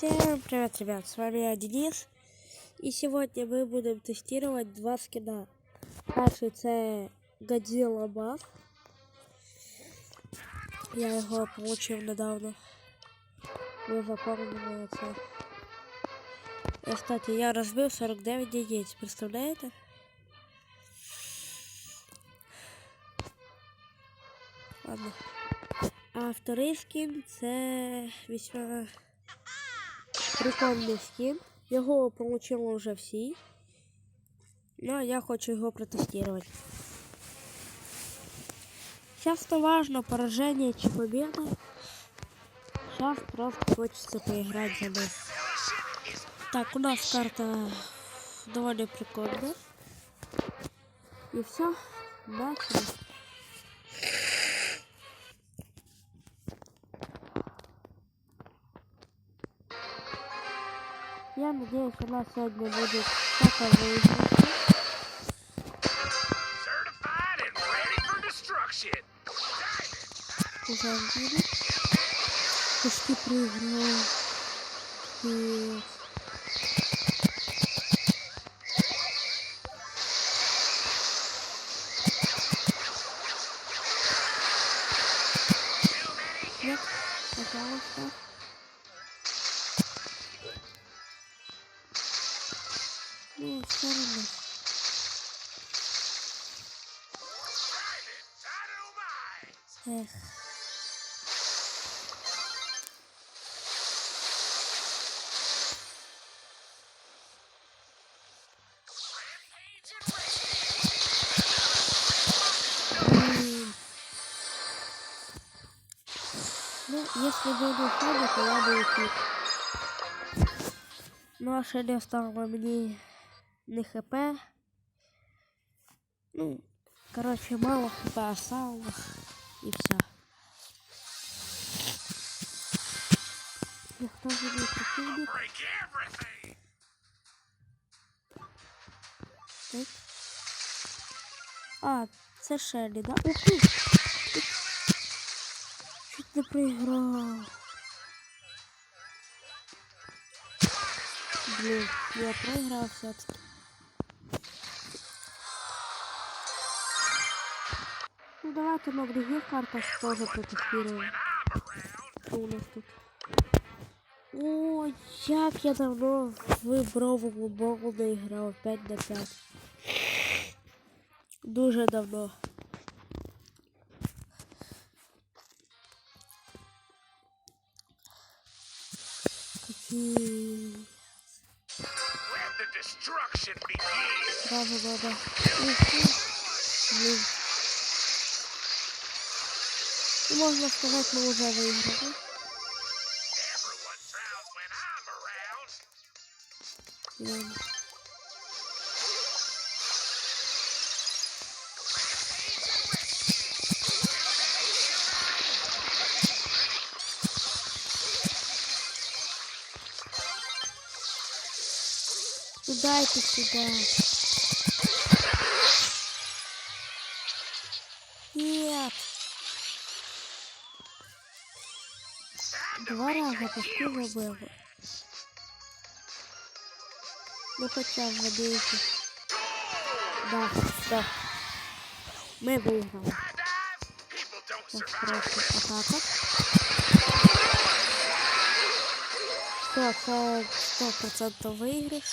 Всем привет, ребят, с вами я, Денис. И сегодня мы будем тестировать два скина. Перший це Godzilla Buff. Я його получив недавно. Ви запомнили це. І, кстати, я розбив 49 яєць, представляєте? Ладно. А второй скін це весьма прикольний скін. Його получили вже всі. Ну, а я хочу його протестувати. Сейчас то важно, поражение чи победа. Сейчас просто хочется поиграть за нас. Так, у нас карта довольно прикольная. И все, начали. Я надеюсь, у нас сегодня будет destruction. Уже видели? Почти. И... Эх. Ну, если бы не уходил, то я бы ушел. Ну, а ще не стало мені не хп. Ну, короче, мало хп осталось. И все. Никто же не противник. Break everything. Так. А, це Шелі, да? Ух ти! Чуть не проіграв. Блін, я проіграв все-таки. Ну давайте на других картах тоже протестируем. Что у нас тут? О, як я давно в бровому богу не грав 5 на 5. Дуже давно. Begin. Сразу надо... Уху. Блин. Ну, можно сказать, мы уже выиграли. Everyone drowns when I'm around. Блин. Ну дайте сюда. Почти забыл. Ну хотя бы забейте. Да, все. Мы don't Так, просто атака. Все, це 100% виграш.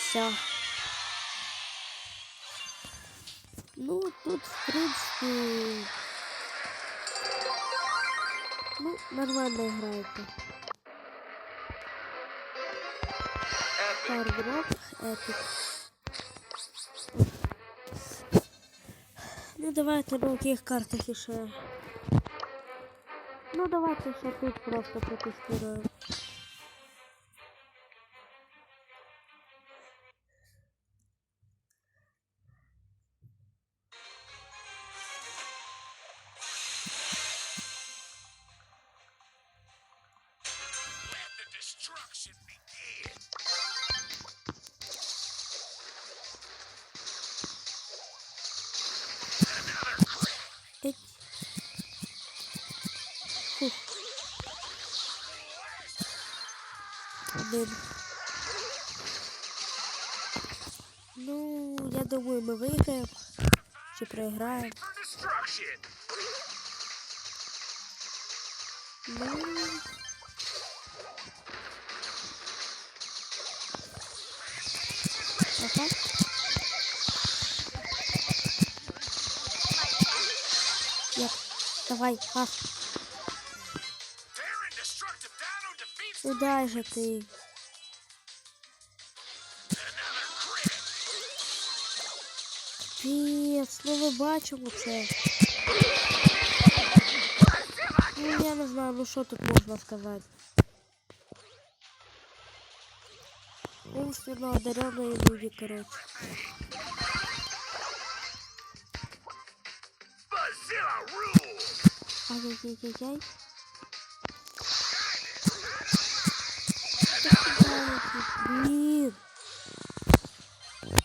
Все. Ну, тут, в принципе... Нормально играете. Фаргрок, Эпик. Ну, давайте на яких картах еще. Ну, давайте ще тут просто протестируем. думаю, ми виграємо чи проіграємо. Ми... Ну. Ага. Нет, давай, пас. Куда же ты? Піц, ну ми бачимо це. Ну я не знаю, ну що тут можна сказати. Умственно одаренные люди, короче. Ай-яй-яй-яй-яй. Блін.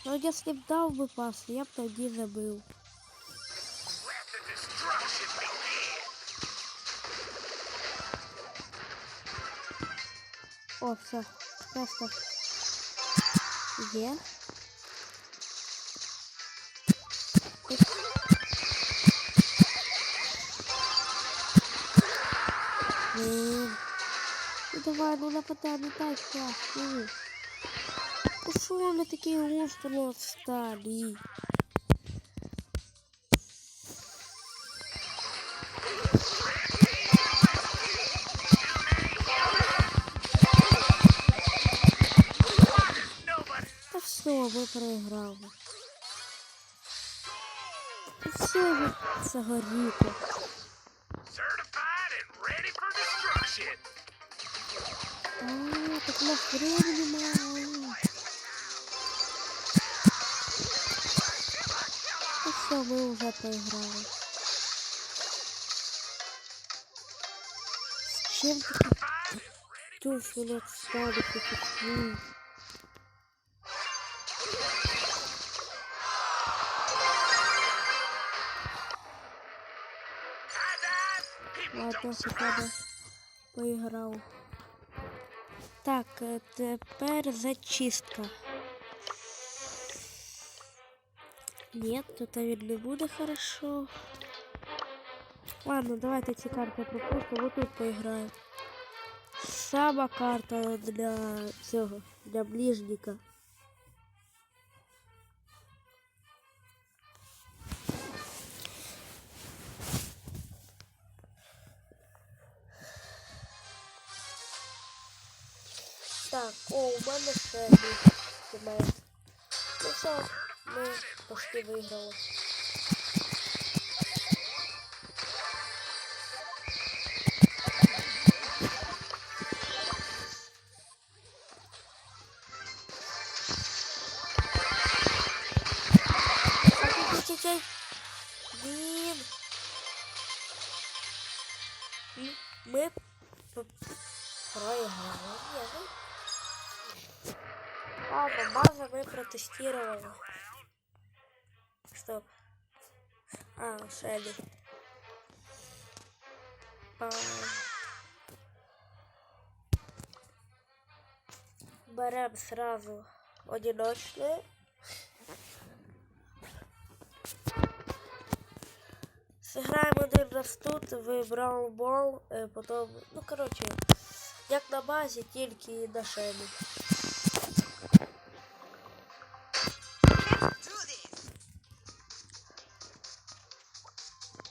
Ну якщо б дав би пас, я б тоді забив. Let the destruction begin. О, все. Просто. Є. Блін. Ну давай, ну нападай, не дай пас, ну. Ну що вони такі густо отстали? Nobody Та все, ми проіграли. Та все ви загоріте. certified and ready for destruction. А, так у нас времени мало. Ну все, мы уже проиграли. С чем ты тут Certified and ready. туфли отстали, ты I died. People Ладно, don't хоча б поіграв. Так, е, тепер зачистка. Нет, тут він не буде хорошо. Ладно, давайте ці карти пропустимо, вот тут поіграємо. Сама карта для цього, для ближника. почти виграли. Чай-чай-чай. Блін. М, Ми п- проіграли. Ні, ну. Ладно, база мы протестировали. А, Шелли. А... Берем сразу одиночные. Сыграем один раз тут в Браунбол, е, потом, ну короче, як на базі, тільки на шелі.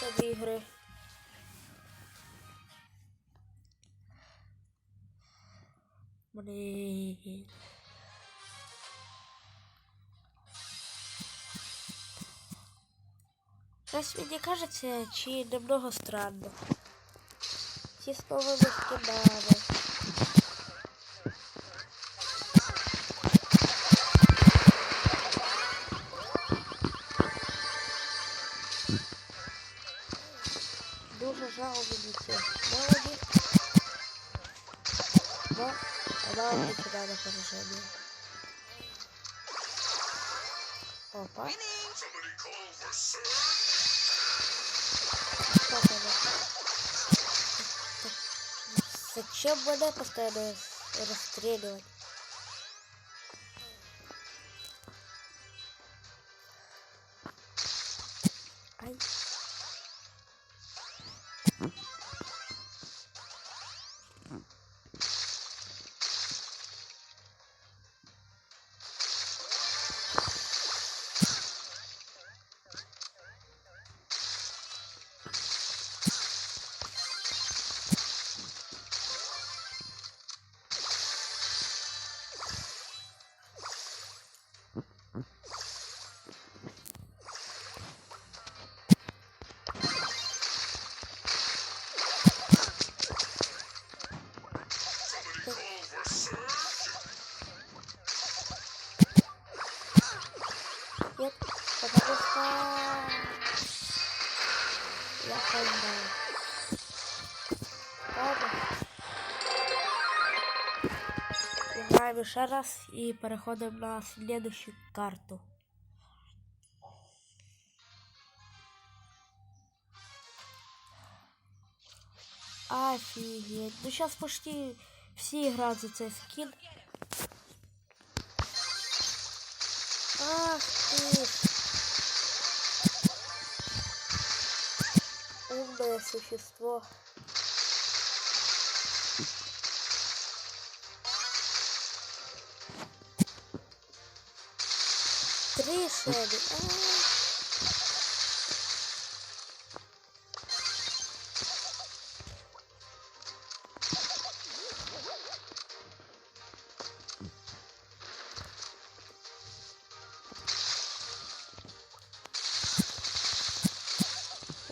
сыграем еще две игры. Блин. Щось мені кажеться, чи немного странно. Ці пакетики с поражение. Опа. Зачем меня постоянно расстреливать? Ай. Еще раз и переходим на следующую карту. Офигеть. Ну сейчас почти все играют за цей скин. Ах ты. Умное существо. Три шеги. А.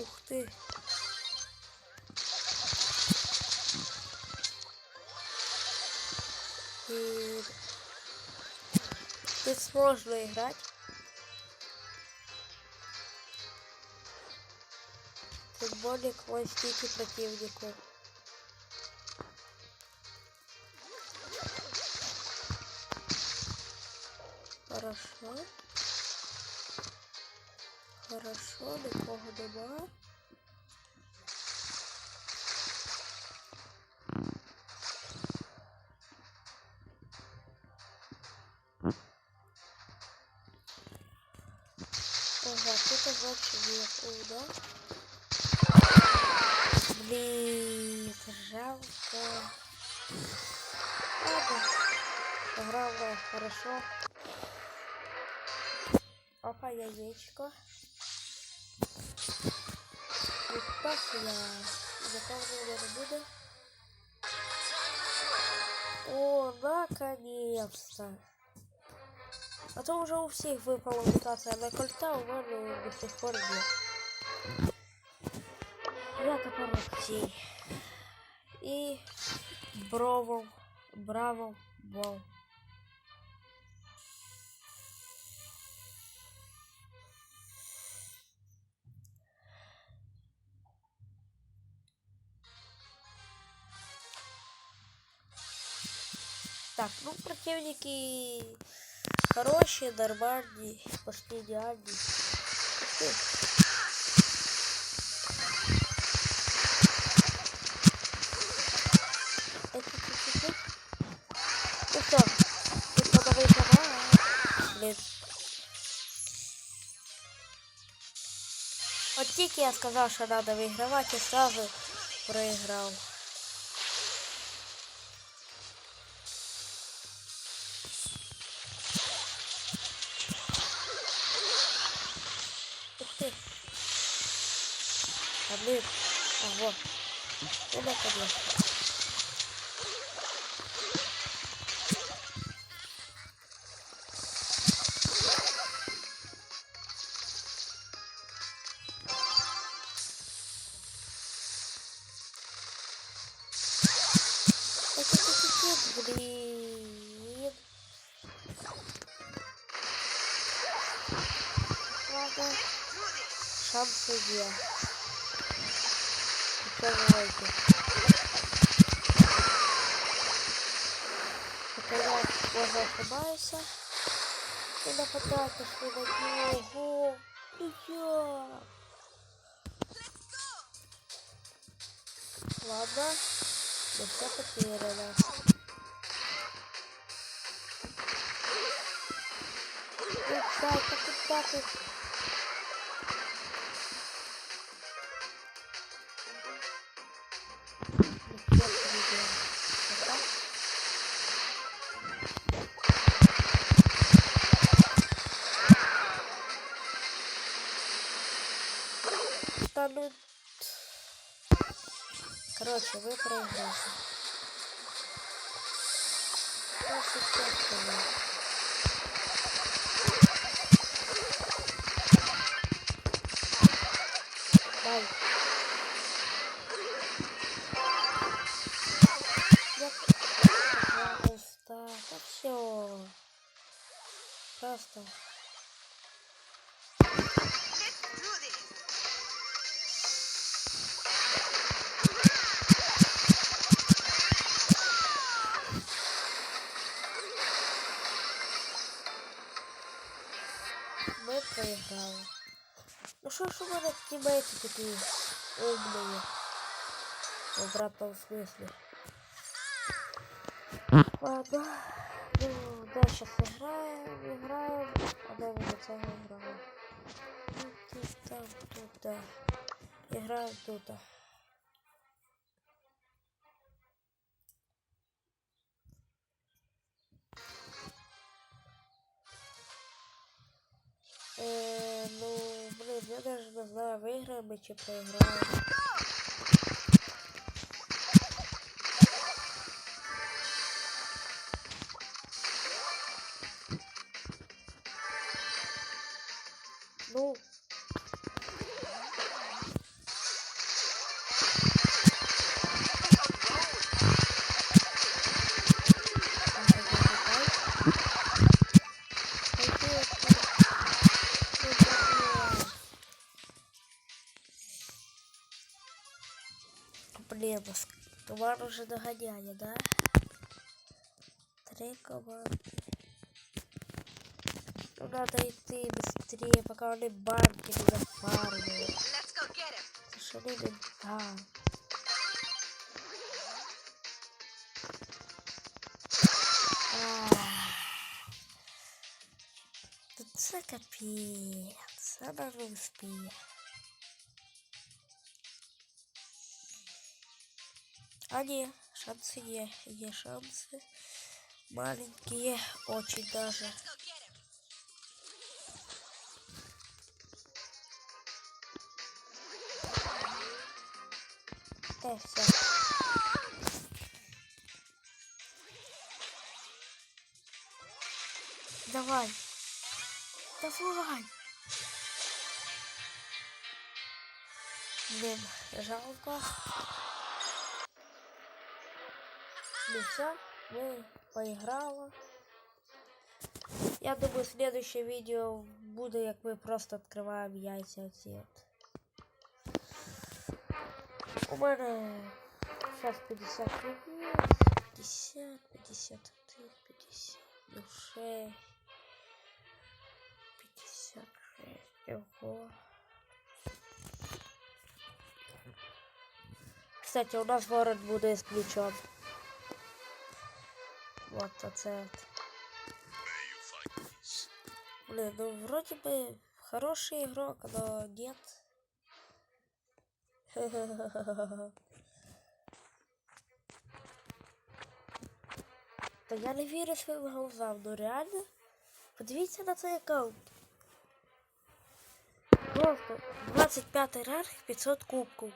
Ух ты. И... Тут сложно играть. Тем более к властите противнику. Хорошо. Хорошо, нікого нема. Хорошо. Опа, яєчко. І так я заповнення не буде. О, наконец-то. А то уже у всех выпала мутация на кольта, у мене до сих пор нет. Я топорок И брово, браво, бол. Так, ну противники хорошие, нормальные, почти идеальные. Ну что, тут. Вот тільки я сказал, что надо выигрывать, и сразу проиграл. во. Куда куда? Блин. Ладно. Шансы делать. Велике. Хоча я ошибаюся. І нападати на нього. І я. Ладно, не все потеряно. Ну, так, так, так, так. Ну... Короче, вы проиграли. Мы проиграли. Ну что ж у меня тиммейты такие умные? В обратном смысле. Ладно. Ну, да, сейчас играем, играем. А да, мы до цього играем. Ну, тут, там, тут, да. Играем тут. да. я даже не знаю, виграємо ми чи проіграємо. Ну. уже догоняет, да? Три команды. Ну надо идти быстрее, пока они банки не зафармили. Что они не там. Ах. Та Це капець. Не успіє. А ні, шанси є. Є шанси. Маленькие, очень даже. Let's go get him. Да, все. Давай. Давай. Блин, жалко. Ну все, мы поиграли. Я думаю, следующее видео буде, як ми просто відкриваємо яйця оці от. У мене сейчас 50 рублей, 50, 51, 50, ну 6, 56, ого. Кстати, у нас ворот буде исключен. Вот оце. Блин, ну вроде бы хороший игрок, но нет. Та я не вірю своїм глазам, ну реально. Подивіться на цей аккаунт. Просто 25 ранг 500 кубків.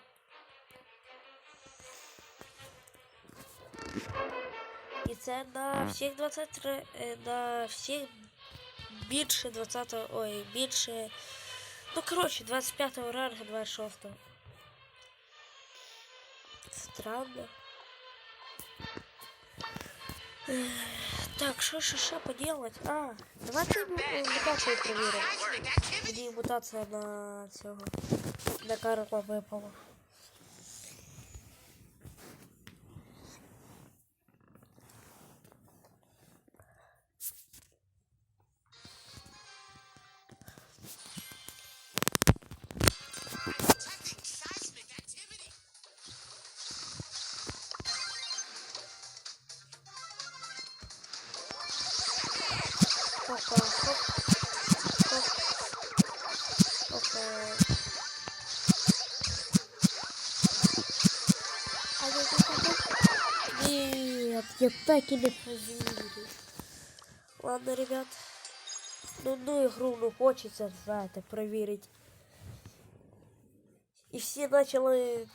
І це на всіх 23, е, на всіх більше 20, ой, більше, ну коротше, 25 рангу, 26. Странно. Ех, Так, що ще ще поделать? А, давайте м- м, мутацію перевіримо. Мені мутація на цього. На Карла випала. так и не проверю. Ладно, ребят. Ну, ну игру, ну хочется, знаете, проверить. І всі почали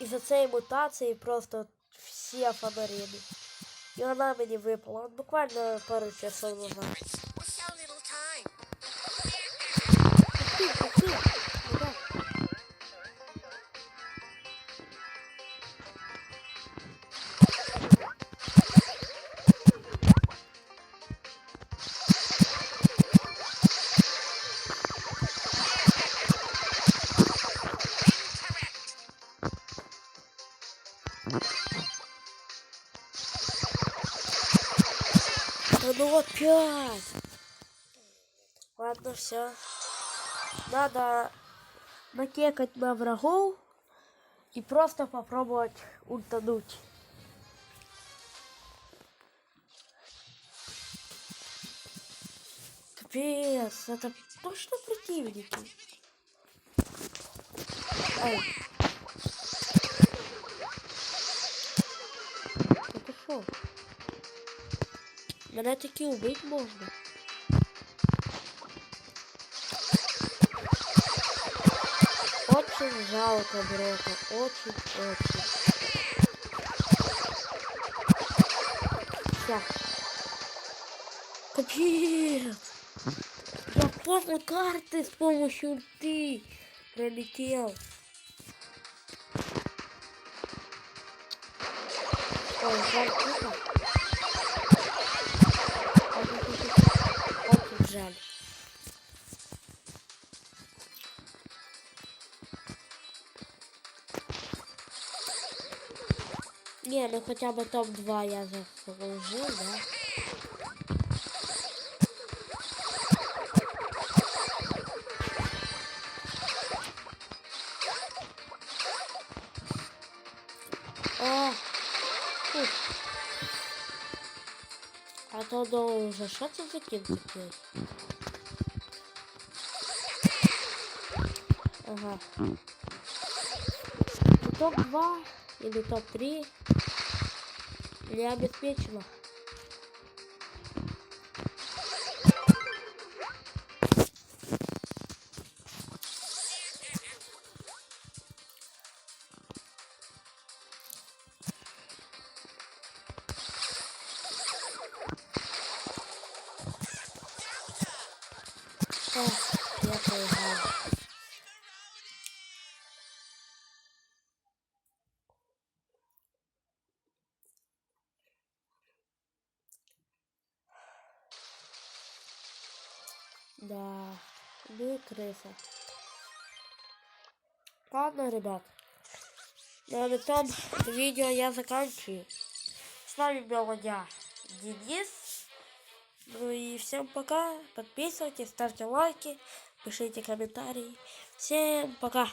із-за цієї мутації просто всі фонарили. І вона мені випала. От Буквально пару часов назад. Опять! Ладно, все. Надо накекать на врагов и просто попробовать ультануть. Капец, это точно противники. Ай. Мене таки убить можна. Очень жалко Брока. Очень-очень. Все. Капец! Я полной карты с помощью ты пролетел. Ой, жаль, Не, ну хотя бы топ-2 я заслужил, да? О, фу. А то до уже що це за такий? Ага. Топ-2 или топ-3 не обеспечено. Ладно, ребят. На этом видео я заканчиваю. С вами был я, Денис. Ну и всем пока. Подписывайтесь, ставьте лайки, пишите комментарии. Всем пока.